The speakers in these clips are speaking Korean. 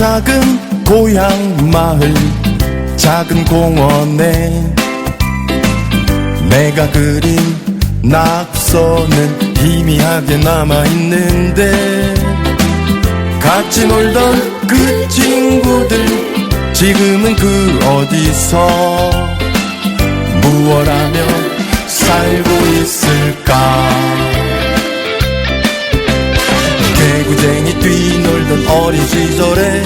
작은 고향 마을 작은 공원에 내가 그린 낙서는 희미하게 남아있는데 같이 놀던 그 친구들 지금은 그 어디서 무얼 하며 살고 있을까? 개구쟁이 뛰 놀던 어린 시절에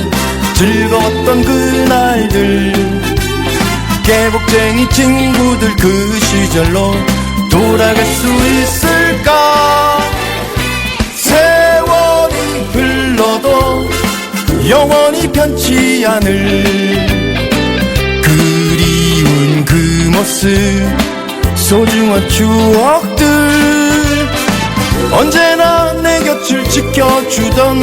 즐거웠던 그날들. 개복쟁이 친구들 그 시절로 돌아갈 수 있을까? 세월이 흘러도 영원히 변치 않을 그리운 그 모습 소중한 추억들. 언제나 내 곁을 지켜주던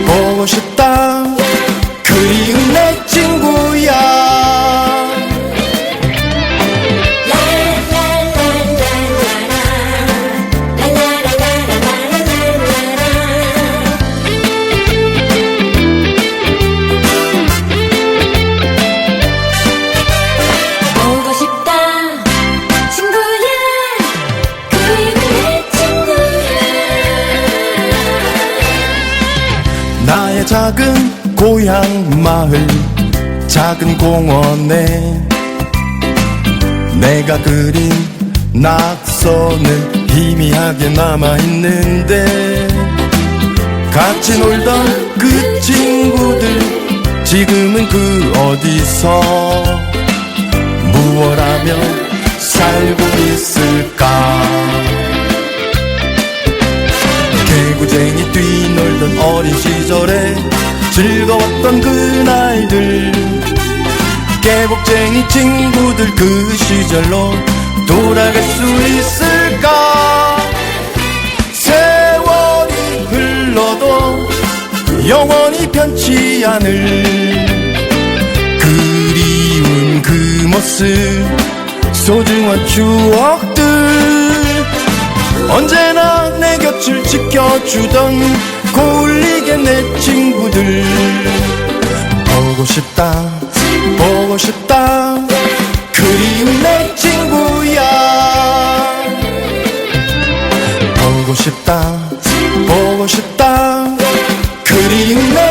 보고 싶다 작은 고향 마을 작은 공원에 내가 그린 낙서는 희미하게 남아있는데 같이 놀던 그 친구들 지금은 그 어디서 무얼 하며 개구쟁이 뛰놀던 어린 시절에 즐거웠던 그날들. 개복쟁이 친구들 그 시절로 돌아갈 수 있을까? 세월이 흘러도 영원히 변치 않을 그리운 그 모습 소중한 추억 지켜주던 고울리게 내 친구들. 보고 싶다 보고 싶다. 그리운 내 친구야. 보고 싶다 보고 싶다. 그리운 내